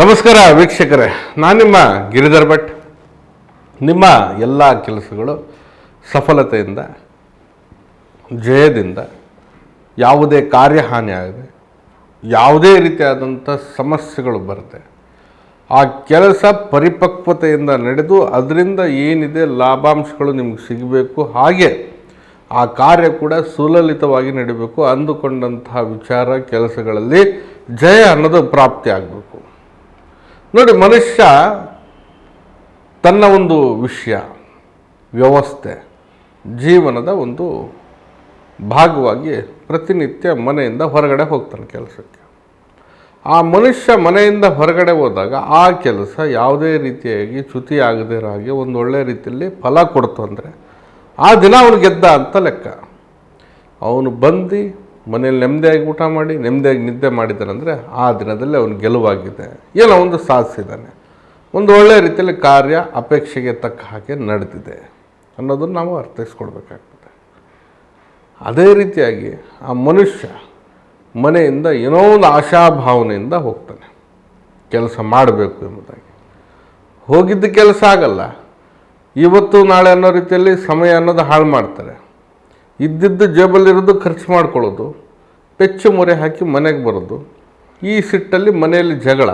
ನಮಸ್ಕಾರ ವೀಕ್ಷಕರೇ, ನಾನು ನಿಮ್ಮ ಗಿರಿಧರ್ ಭಟ್. ನಿಮ್ಮ ಎಲ್ಲ ಕೆಲಸಗಳು ಸಫಲತೆಯಿಂದ, ಜಯದಿಂದ ಯಾವುದೇ ಕಾರ್ಯಹಾನಿ ಆಗದೆ, ಯಾವುದೇ ರೀತಿಯಾದಂಥ ಸಮಸ್ಯೆಗಳು ಬರುತ್ತೆ. ಆ ಕೆಲಸ ಪರಿಪಕ್ವತೆಯಿಂದ ನಡೆದು ಅದರಿಂದ ಏನಿದೆ ಲಾಭಾಂಶಗಳು ನಿಮ್ಗೆ ಸಿಗಬೇಕು, ಹಾಗೆ ಆ ಕಾರ್ಯ ಕೂಡ ಸುಲಲಿತವಾಗಿ ನಡೀಬೇಕು ಅಂದುಕೊಂಡಂತಹ ವಿಚಾರ ಕೆಲಸಗಳಲ್ಲಿ ಜಯ ಅನ್ನೋದು ಪ್ರಾಪ್ತಿ ಆಗಬೇಕು. ನೋಡಿ, ಮನುಷ್ಯ ತನ್ನ ಒಂದು ವಿಷಯ, ವ್ಯವಸ್ಥೆ, ಜೀವನದ ಒಂದು ಭಾಗವಾಗಿ ಪ್ರತಿನಿತ್ಯ ಮನೆಯಿಂದ ಹೊರಗಡೆ ಹೋಗ್ತಾನೆ ಕೆಲಸಕ್ಕೆ. ಆ ಮನುಷ್ಯ ಮನೆಯಿಂದ ಹೊರಗಡೆ ಹೋದಾಗ ಆ ಕೆಲಸ ಯಾವುದೇ ರೀತಿಯಾಗಿ ಚ್ಯುತಿ ಆಗದೇ ಇರೋ ಹಾಗೆ ಒಂದು ಒಳ್ಳೆ ರೀತಿಯಲ್ಲಿ ಫಲ ಕೊಡ್ತು ಅಂದರೆ ಆ ದಿನ ಅವನು ಗೆದ್ದ ಅಂತ ಲೆಕ್ಕ. ಅವನು ಬಂದು ಮನೇಲಿ ನೆಮ್ಮದಿಯಾಗಿ ಊಟ ಮಾಡಿ, ನೆಮ್ಮದಿಯಾಗಿ ನಿದ್ದೆ ಮಾಡಿದ್ದಾನಂದರೆ ಆ ದಿನದಲ್ಲಿ ಅವನು ಗೆಲುವಾಗಿದೆ ಏನೋ ಒಂದು ಸಾಧಿಸಿದ್ದಾನೆ. ಒಂದು ಒಳ್ಳೆಯ ರೀತಿಯಲ್ಲಿ ಕಾರ್ಯ ಅಪೇಕ್ಷೆಗೆ ತಕ್ಕ ಹಾಗೆ ನಡೆದಿದೆ ಅನ್ನೋದನ್ನು ನಾವು ಅರ್ಥೈಸ್ಕೊಡ್ಬೇಕಾಗ್ತದೆ ಅದೇ ರೀತಿಯಾಗಿ ಆ ಮನುಷ್ಯ ಮನೆಯಿಂದ ಏನೋ ಒಂದು ಆಶಾಭಾವನೆಯಿಂದ ಹೋಗ್ತಾನೆ. ಕೆಲಸ ಮಾಡಬೇಕು ಎಂಬುದಾಗಿ. ಹೋಗಿದ್ದ ಕೆಲಸ ಆಗಲ್ಲ. ಇವತ್ತು ನಾಳೆ ಅನ್ನೋ ರೀತಿಯಲ್ಲಿ ಸಮಯ ಅನ್ನೋದು ಹಾಳು ಮಾಡ್ತಾರೆ. ಇದ್ದಿದ್ದು ಜೇಬಲ್ಲಿರೋದು ಖರ್ಚು ಮಾಡ್ಕೊಳ್ಳೋದು ಪೆಚ್ಚು ಮೊರೆ ಹಾಕಿ ಮನೆಗೆ ಬರೋದು. ಈ ಸಿಟ್ಟಲ್ಲಿ ಮನೆಯಲ್ಲಿ ಜಗಳ,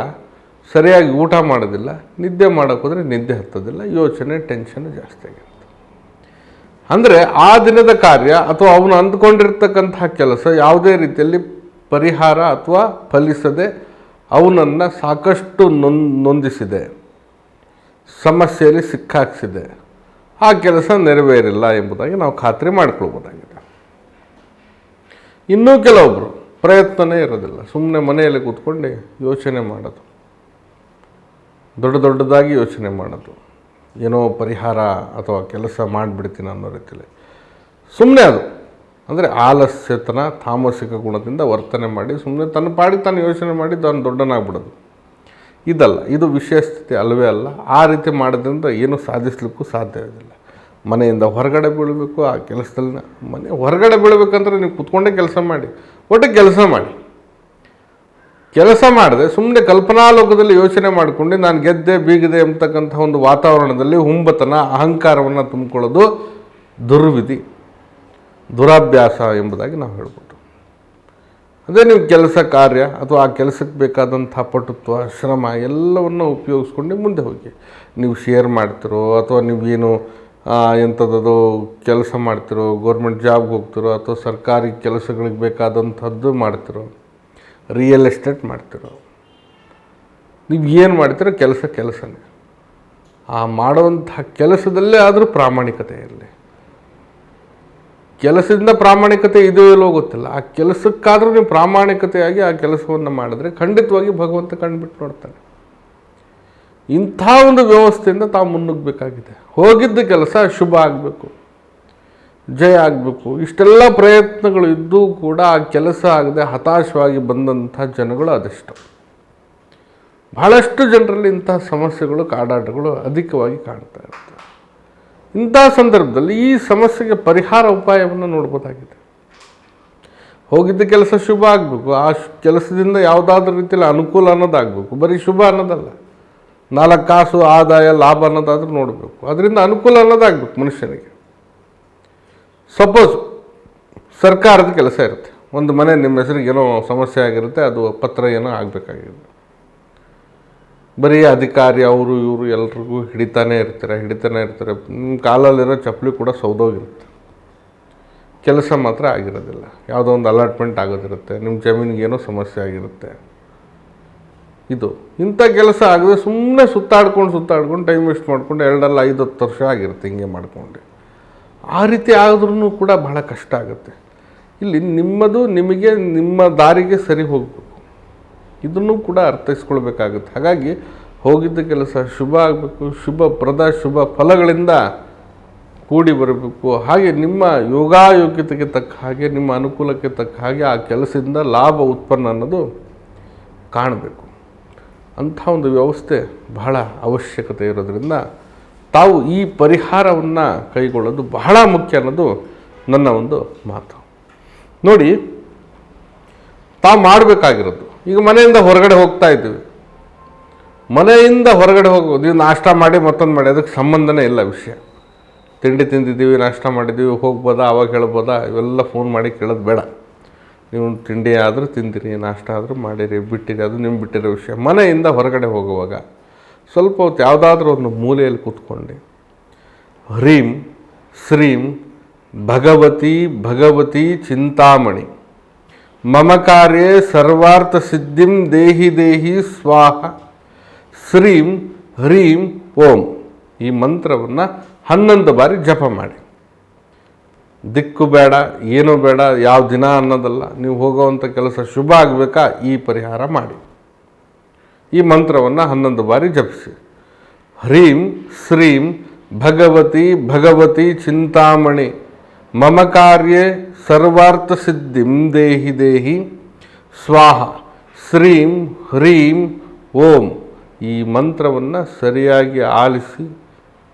ಸರಿಯಾಗಿ ಊಟ ಮಾಡೋದಿಲ್ಲ, ನಿದ್ದೆ ಮಾಡೋಕ್ಕೋದ್ರೆ ನಿದ್ದೆ ಹತ್ತೋದಿಲ್ಲ, ಯೋಚನೆ ಟೆನ್ಷನ್ ಜಾಸ್ತಿ ಆಗಿರುತ್ತೆ. ಅಂದರೆ ಆ ದಿನದ ಕಾರ್ಯ ಅಥವಾ ಅವನು ಅಂದ್ಕೊಂಡಿರ್ತಕ್ಕಂತಹ ಕೆಲಸ ಯಾವುದೇ ರೀತಿಯಲ್ಲಿ ಪರಿಹಾರ ಅಥವಾ ಫಲಿಸದೆ ಅವನನ್ನು ಸಾಕಷ್ಟು ನೊಂದ್, ನೊಂದಿಸಿದೆ. ಸಮಸ್ಯೆಯಲ್ಲಿ ಸಿಕ್ಕಾಕ್ಸಿದೆ. ಆ ಕೆಲಸ ನೆರವೇರಿಲ್ಲ ಎಂಬುದಾಗಿ ನಾವು ಖಾತ್ರಿ ಮಾಡಿಕೊಳ್ಬೋದಾಗಿದೆ. ಇನ್ನೂ ಕೆಲವೊಬ್ಬರು ಪ್ರಯತ್ನನೇ ಇರೋದಿಲ್ಲ. ಸುಮ್ಮನೆ ಮನೆಯಲ್ಲಿ ಕೂತ್ಕೊಂಡು ಯೋಚನೆ ಮಾಡೋದು. ದೊಡ್ಡ ದೊಡ್ಡದಾಗಿ ಯೋಚನೆ ಮಾಡೋದು. ಏನೋ ಪರಿಹಾರ ಅಥವಾ ಕೆಲಸ ಮಾಡಿಬಿಡ್ತೀನಿ ಅನ್ನೋ ರೀತಿಯಲ್ಲಿ ಸುಮ್ಮನೆ ಅದು. ಅಂದರೆ ಆಲಸ್ಯತನ, ತಾಮಸಿಕ ಗುಣದಿಂದ ವರ್ತನೆ ಮಾಡಿ ಸುಮ್ಮನೆ ತನ್ನ ಪಾಡಿ ತಾನು ಯೋಚನೆ ಮಾಡಿ ತಾನು ದೊಡ್ಡನಾಗ್ಬಿಡೋದು. ಇದಲ್ಲ, ಇದು ವಿಶೇಷ ಸ್ಥಿತಿ ಅಲ್ಲವೇ ಅಲ್ಲ. ಆ ರೀತಿ ಮಾಡೋದ್ರಿಂದ ಏನು ಸಾಧಿಸ್ಲಿಕ್ಕೂ ಸಾಧ್ಯವಿಲ್ಲ ಮನೆಯಿಂದ ಹೊರಗಡೆ ಬೀಳಬೇಕು, ಆ ಕೆಲಸದಲ್ಲಿ ಮನೆ ಹೊರಗಡೆ ಬೀಳಬೇಕಂದ್ರೆ ನೀವು ಕುತ್ಕೊಂಡೇ ಕೆಲಸ ಮಾಡಿ, ಒಟ್ಟು ಕೆಲಸ ಮಾಡಿ. ಕೆಲಸ ಮಾಡಿದೆ ಸುಮ್ಮನೆ ಕಲ್ಪನಾ ಲೋಕದಲ್ಲಿ ಯೋಚನೆ ಮಾಡಿಕೊಂಡು ನಾನು ಗೆದ್ದೆ, ಬೀಗಿದೆ ಎಂಬತಕ್ಕಂಥ ಒಂದು ವಾತಾವರಣದಲ್ಲಿ ಹುಂಬತನ, ಅಹಂಕಾರವನ್ನು ತುಂಬಿಕೊಳ್ಳೋದು ದುರ್ವಿಧಿ, ದುರಾಭ್ಯಾಸ ಎಂಬುದಾಗಿ ನಾವು ಹೇಳ್ಬೋದು. ಅದೇ ನೀವು ಕೆಲಸ ಕಾರ್ಯ ಅಥವಾ ಆ ಕೆಲಸಕ್ಕೆ ಬೇಕಾದಂಥ ಪಟುತ್ವ, ಶ್ರಮ ಎಲ್ಲವನ್ನು ಉಪಯೋಗಿಸ್ಕೊಂಡು ಮುಂದೆ ಹೋಗಿ. ನೀವು ಶೇರ್ ಮಾಡ್ತಿರೋ ಅಥವಾ ನೀವೇನು ಎಂಥದ್ದು ಕೆಲಸ ಮಾಡ್ತಿರೋ ಗೌರ್ಮೆಂಟ್ ಜಾಬ್ಗೆ ಹೋಗ್ತಿರೋ ಅಥವಾ ಸರ್ಕಾರಿ ಕೆಲಸಗಳಿಗೆ ಬೇಕಾದಂಥದ್ದು ಮಾಡ್ತಿರೋ ರಿಯಲ್ ಎಸ್ಟೇಟ್ ಮಾಡ್ತಿರೋ, ನೀವು ಏನು ಮಾಡ್ತೀರೋ ಕೆಲಸ ಕೆಲಸನೇ. ಆ ಮಾಡುವಂಥ ಕೆಲಸದಲ್ಲೇ ಆದರೂ ಪ್ರಾಮಾಣಿಕತೆ ಇರಲಿ. ಕೆಲಸದಿಂದ ಪ್ರಾಮಾಣಿಕತೆ ಇದೆಯೋ ಇಲ್ಲೋ ಗೊತ್ತಿಲ್ಲ. ಆ ಕೆಲಸಕ್ಕಾದರೂ ನೀವು ಪ್ರಾಮಾಣಿಕತೆಯಾಗಿ ಆ ಕೆಲಸವನ್ನು ಮಾಡಿದ್ರೆ ಖಂಡಿತವಾಗಿ ಭಗವಂತ ಕಂಡುಬಿಟ್ಟು ನೋಡ್ತಾನೆ. ಇಂಥ ಒಂದು ವ್ಯವಸ್ಥೆಯಿಂದ ತಾವು ಮುನ್ನುಗ್ಗಬೇಕಾಗಿದೆ. ಹೋಗಿದ್ದ ಕೆಲಸ ಶುಭ ಆಗಬೇಕು, ಜಯ ಆಗಬೇಕು. ಇಷ್ಟೆಲ್ಲ ಪ್ರಯತ್ನಗಳು ಇದ್ದೂ ಕೂಡ ಆ ಕೆಲಸ ಆಗದೆ ಹತಾಶವಾಗಿ ಬಂದಂಥ ಜನಗಳು ಅದೆಷ್ಟು. ಬಹಳಷ್ಟು ಜನರಲ್ಲಿ ಇಂತಹ ಸಮಸ್ಯೆಗಳು, ಕಾಡಾಟಗಳು ಅಧಿಕವಾಗಿ ಕಾಣ್ತಾ ಇರ್ತವೆ ಇಂಥ ಸಂದರ್ಭದಲ್ಲಿ ಈ ಸಮಸ್ಯೆಗೆ ಪರಿಹಾರ ಉಪಾಯವನ್ನು ನೋಡ್ಬೋದಾಗಿದೆ. ಹೋಗಿದ್ದ ಕೆಲಸ ಶುಭ ಆಗಬೇಕು. ಆ ಕೆಲಸದಿಂದ ಯಾವುದಾದ್ರೂ ರೀತಿಯಲ್ಲಿ ಅನುಕೂಲ ಅನ್ನೋದಾಗಬೇಕು. ಬರೀ ಶುಭ ಅನ್ನೋದಲ್ಲ. ನಾಲ್ಕು ಕಾಸು, ಆದಾಯ, ಲಾಭ ಅನ್ನೋದಾದ್ರೂ ನೋಡಬೇಕು. ಅದರಿಂದ ಅನುಕೂಲ ಅನ್ನೋದಾಗಬೇಕು ಮನುಷ್ಯನಿಗೆ. ಸಪೋಸ್ ಸರ್ಕಾರದ ಕೆಲಸ ಇರುತ್ತೆ. ಒಂದು ಮನೆ ನಿಮ್ಮ ಹೆಸರಿಗೆ ಏನೋ ಸಮಸ್ಯೆ ಆಗಿರುತ್ತೆ, ಅದು ಪತ್ರ ಏನೋ ಆಗಬೇಕಾಗಿದೆ ಬರೀ ಅಧಿಕಾರಿ, ಅವರು, ಇವರು ಎಲ್ರಿಗೂ ಹಿಡಿತಾನೆ ಇರ್ತಾರೆ ಹಿಡಿತಾನೆ ಇರ್ತಾರೆ. ನಿಮ್ಮ ಕಾಲಲ್ಲಿರೋ ಚಪ್ಪಲಿ ಕೂಡ ಸೌದೋಗಿರುತ್ತೆ. ಕೆಲಸ ಮಾತ್ರ ಆಗಿರೋದಿಲ್ಲ. ಯಾವುದೋ ಒಂದು ಅಲಾಟ್ಮೆಂಟ್ ಆಗೋದಿರುತ್ತೆ. ನಿಮ್ಮ ಜಮೀನಿಗೆ ಏನೋ ಸಮಸ್ಯೆ ಆಗಿರುತ್ತೆ. ಇದು ಇಂಥ ಕೆಲಸ ಆಗದೆ ಸುಮ್ಮನೆ ಸುತ್ತಾಡ್ಕೊಂಡು ಸುತ್ತಾಡ್ಕೊಂಡು ಟೈಮ್ ವೇಸ್ಟ್ ಮಾಡ್ಕೊಂಡು ಎರಡಲ್ಲ ಐದು, ಹತ್ತು ವರ್ಷ ಆಗಿರುತ್ತೆ ಹಿಂಗೆ ಮಾಡ್ಕೊಂಡು. ಆ ರೀತಿ ಆದ್ರೂ ಕೂಡ ಬಹಳ ಕಷ್ಟ ಆಗುತ್ತೆ. ಇಲ್ಲಿ ನಿಮ್ಮದು, ನಿಮಗೆ, ನಿಮ್ಮ ದಾರಿಗೆ ಸರಿ ಹೋಗಬೇಕು. ಇದನ್ನು ಕೂಡ ಅರ್ಥೈಸ್ಕೊಳ್ಬೇಕಾಗುತ್ತೆ. ಹಾಗಾಗಿ ಹೋಗಿದ್ದ ಕೆಲಸ ಶುಭ ಆಗಬೇಕು, ಶುಭ ಪ್ರದ, ಶುಭ ಫಲಗಳಿಂದ ಕೂಡಿ ಬರಬೇಕು. ಹಾಗೆ ನಿಮ್ಮ ಯೋಗಾಯೋಗ್ಯತೆಗೆ ತಕ್ಕ ಹಾಗೆ, ನಿಮ್ಮ ಅನುಕೂಲಕ್ಕೆ ತಕ್ಕ ಹಾಗೆ ಆ ಕೆಲಸದಿಂದ ಲಾಭ, ಉತ್ಪನ್ನ ಅನ್ನೋದು ಕಾಣಬೇಕು. ಅಂಥ ಒಂದು ವ್ಯವಸ್ಥೆ ಬಹಳ ಅವಶ್ಯಕತೆ ಇರೋದರಿಂದ ತಾವು ಈ ಪರಿಹಾರವನ್ನು ಕೈಗೊಳ್ಳೋದು ಬಹಳ ಮುಖ್ಯ ಅನ್ನೋದು ನನ್ನ ಒಂದು ಮಾತು. ನೋಡಿ, ತಾವು ಮಾಡಬೇಕಾಗಿರೋದು ಈಗ ಮನೆಯಿಂದ ಹೊರಗಡೆ ಹೋಗ್ತಾ ಇದ್ದೀವಿ. ಮನೆಯಿಂದ ಹೊರಗಡೆ ಹೋಗೋದು ನೀವು ನಾಷ್ಟ ಮಾಡಿ ಮತ್ತೊಂದು ಮಾಡಿ, ಅದಕ್ಕೆ ಸಂಬಂಧನೇ ಇಲ್ಲ ವಿಷಯ. ತಿಂಡಿ ತಿಂದಿದ್ದೀವಿ, ನಾಷ್ಟ ಮಾಡಿದ್ದೀವಿ, ಹೋಗ್ಬೋದಾ, ಅವಾಗ ಹೇಳ್ಬೋದಾ, ಇವೆಲ್ಲ ಫೋನ್ ಮಾಡಿ ಕೇಳೋದು ಬೇಡ. ನೀವು ತಿಂಡಿ ಆದರೂ ತಿಂದಿರಿ, ನಾಷ್ಟ ಆದರೂ ಮಾಡಿರಿ, ಬಿಟ್ಟಿರಿ, ಅದು ನಿಮ್ಮ ಬಿಟ್ಟಿರೋ ವಿಷಯ. ಮನೆಯಿಂದ ಹೊರಗಡೆ ಹೋಗುವಾಗ ಸ್ವಲ್ಪ ಹೊತ್ತು ಯಾವುದಾದ್ರೂ ಒಂದು ಮೂಲೆಯಲ್ಲಿ ಕೂತ್ಕೊಂಡು, ಹ್ರೀಂ, ಶ್ರೀಂ, ಭಗವತಿ ಭಗವತಿ, ಚಿಂತಾಮಣಿ ಮಮ ಕಾರ್ಯೆ ಸರ್ವಾರ್ಥ ಸಿದ್ಧಿಂ ದೇಹಿ ದೇಹಿ ಸ್ವಾಹ. ಶ್ರೀಂ ಹ್ರೀಂ ಓಂ. ಈ ಮಂತ್ರವನ್ನು ಹನ್ನೊಂದು ಬಾರಿ ಜಪ ಮಾಡಿ. ದಿಕ್ಕು ಬೇಡ, ಏನೂ ಬೇಡ, ಯಾವ ದಿನ ಅನ್ನೋದಲ್ಲ, ನೀವು ಹೋಗೋವಂಥ ಕೆಲಸ ಶುಭ ಆಗಬೇಕಾ, ಈ ಪರಿಹಾರ ಮಾಡಿ. ಈ ಮಂತ್ರವನ್ನು ಹನ್ನೊಂದು ಬಾರಿ ಜಪಿಸಿ. ಹ್ರೀಂ ಶ್ರೀಂ ಭಗವತಿ ಭಗವತಿ ಚಿಂತಾಮಣಿ. ಮಮ ಕಾರ್ಯ ಸರ್ವಾರ್ಥ ಸಿದ್ಧಿಂ ದೇಹಿ ದೇಹಿ ಸ್ವಾಹ ಶ್ರೀಂ ಹ್ರೀಂ ಓಂ. ಈ ಮಂತ್ರವನ್ನು ಸರಿಯಾಗಿ ಆಲಿಸಿ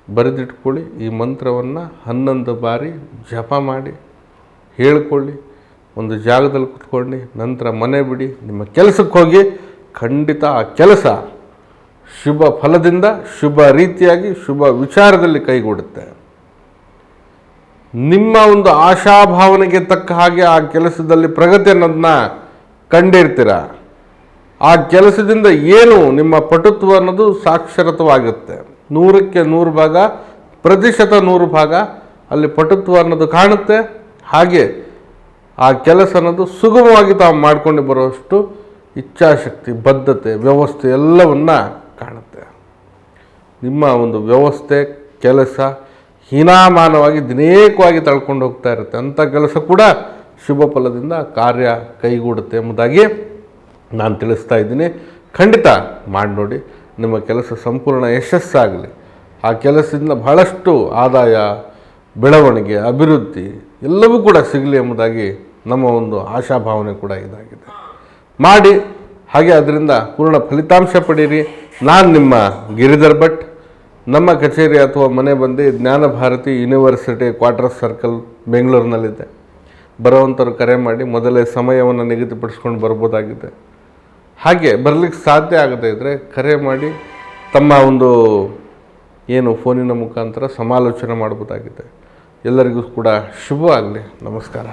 ಬರೆದಿಟ್ಕೊಳ್ಳಿ. ಈ ಮಂತ್ರವನ್ನು ಹನ್ನೊಂದು ಬಾರಿ ಜಪ ಮಾಡಿ, ಹೇಳ್ಕೊಳ್ಳಿ, ಒಂದು ಜಾಗದಲ್ಲಿ ಕುತ್ಕೊಂಡು ನಂತರ ಮನೆ ಬಿಡಿ, ನಿಮ್ಮ ಕೆಲಸಕ್ಕೆ ಹೋಗಿ, ಖಂಡಿತ ಆ ಕೆಲಸ ಶುಭ ಫಲದಿಂದ ಶುಭ ರೀತಿಯಾಗಿ ಶುಭ ವಿಚಾರದಲ್ಲಿ ಕೈಗೂಡುತ್ತೆ. ನಿಮ್ಮ ಒಂದು ಆಶಾಭಾವನೆಗೆ ತಕ್ಕ ಹಾಗೆ ಆ ಕೆಲಸದಲ್ಲಿ ಪ್ರಗತಿ ಅನ್ನೋದನ್ನ ಕಂಡಿರ್ತೀರ? ಆ ಕೆಲಸದಿಂದ ಏನು ನಿಮ್ಮ ಪಟುತ್ವ ಅನ್ನೋದು ಸಾಕ್ಷರತವಾಗುತ್ತೆ? ನೂರಕ್ಕೆ ನೂರು ಭಾಗ, ಪ್ರತಿಶತ ನೂರು ಭಾಗ ಅಲ್ಲಿ ಪಟುತ್ವ ಅನ್ನೋದು ಕಾಣುತ್ತೆ. ಹಾಗೆ ಆ ಕೆಲಸ ಅನ್ನೋದು ಸುಗಮವಾಗಿ ತಾವು ಮಾಡ್ಕೊಂಡು ಬರುವಷ್ಟು ಇಚ್ಛಾಶಕ್ತಿ, ಬದ್ಧತೆ, ವ್ಯವಸ್ಥೆ ಎಲ್ಲವನ್ನ ಕಾಣುತ್ತೆ. ನಿಮ್ಮ ಒಂದು ವ್ಯವಸ್ಥೆ, ಕೆಲಸ ಹೀನಾಮಾನವಾಗಿ ದಿನೇಕವಾಗಿ ತಳ್ಕೊಂಡು ಹೋಗ್ತಾ ಇರುತ್ತೆ ಅಂಥ ಕೆಲಸ ಕೂಡ ಶುಭ ಫಲದಿಂದ ಕಾರ್ಯ ಕೈಗೂಡುತ್ತೆ ಎಂಬುದಾಗಿ ನಾನು ತಿಳಿಸ್ತಾ ಇದ್ದೀನಿ. ಖಂಡಿತ ಮಾಡಿ ನೋಡಿ, ನಿಮ್ಮ ಕೆಲಸ ಸಂಪೂರ್ಣ ಯಶಸ್ಸಾಗಲಿ. ಆ ಕೆಲಸದಿಂದ ಬಹಳಷ್ಟು ಆದಾಯ, ಬೆಳವಣಿಗೆ, ಅಭಿವೃದ್ಧಿ ಎಲ್ಲವೂ ಕೂಡ ಸಿಗಲಿ ಎಂಬುದಾಗಿ ನಮ್ಮ ಒಂದು ಆಶಾಭಾವನೆ ಕೂಡ ಇದಾಗಿದೆ. ಮಾಡಿ, ಹಾಗೆ ಅದರಿಂದ ಪೂರ್ಣ ಫಲಿತಾಂಶ ಪಡೀರಿ. ನಾನು ನಿಮ್ಮ ಗಿರಿಧರ್ ಭಟ್. ನಮ್ಮ ಕಚೇರಿ ಅಥವಾ ಮನೆ ಬಂದು ಜ್ಞಾನ ಭಾರತಿ ಯೂನಿವರ್ಸಿಟಿ ಕ್ವಾರ್ಟರ್ ಸರ್ಕಲ್ ಬೆಂಗಳೂರಿನಲ್ಲಿದೆ. ಬರೋವಂಥವ್ರು ಕರೆ ಮಾಡಿ ಮೊದಲೇ ಸಮಯವನ್ನು ನಿಗದಿಪಡಿಸ್ಕೊಂಡು ಬರ್ಬೋದಾಗಿದೆ. ಹಾಗೆ ಬರಲಿಕ್ಕೆ ಸಾಧ್ಯ ಆಗದೇ ಇದ್ದರೆ ಕರೆ ಮಾಡಿ ತಮ್ಮ ಒಂದು ಏನು ಫೋನಿನ ಮುಖಾಂತರ ಸಮಾಲೋಚನೆ ಮಾಡ್ಬೋದಾಗಿದೆ. ಎಲ್ಲರಿಗೂ ಕೂಡ ಶುಭ ಆಗಲಿ ನಮಸ್ಕಾರ.